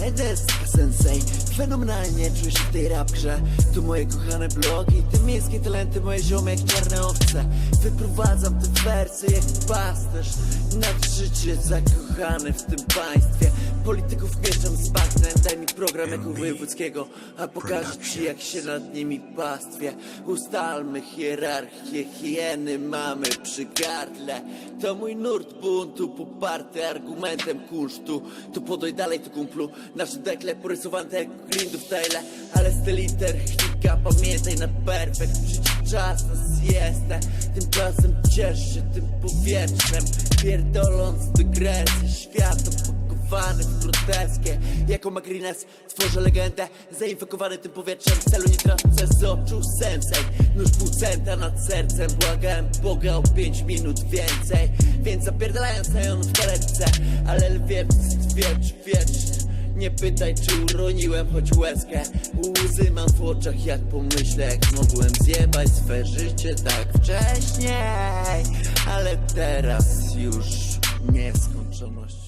Edeska sensei Fenomenalnie czujesz się w tej rap grze. Tu moje kochane blogi, te miejskie talenty, moje ziomy jak czarne owce. Wyprowadzam te wersy jak pasterz. Nad życie zakochany w tym państwie. Polityków mieszam z program jak u wojewódzkiego A pokażę ci jak się nad nimi pastwię Ustalmy hierarchię, hieny mamy przy gardle. To mój nurt buntu poparty argumentem kunsztu. Tu podoj dalej tu kumplu Nasze dekle porysowane jak grindów tyle Ale styl liter chwilka pamiętaj na perfekt. Przyjdzie czas na siestę Tymczasem ciesz się tym powietrzem. Pierdoląc dygresję świata Pakowany w groteskie Jako Magrines tworzę legendę Zainfekowany tym powietrzem. Celu nie tracę z oczu sensej. Nóż pół centa nad sercem Błagałem Boga o pięć minut więcej. Więc zapierdalając na w torebce. Ale lwie wiecz, wiecz. Nie pytaj, czy uroniłem choć łezkę. Łzy mam w oczach, jak pomyślę Jak mogłem zjebać swe życie tak wcześniej. Ale teraz już nieskończoność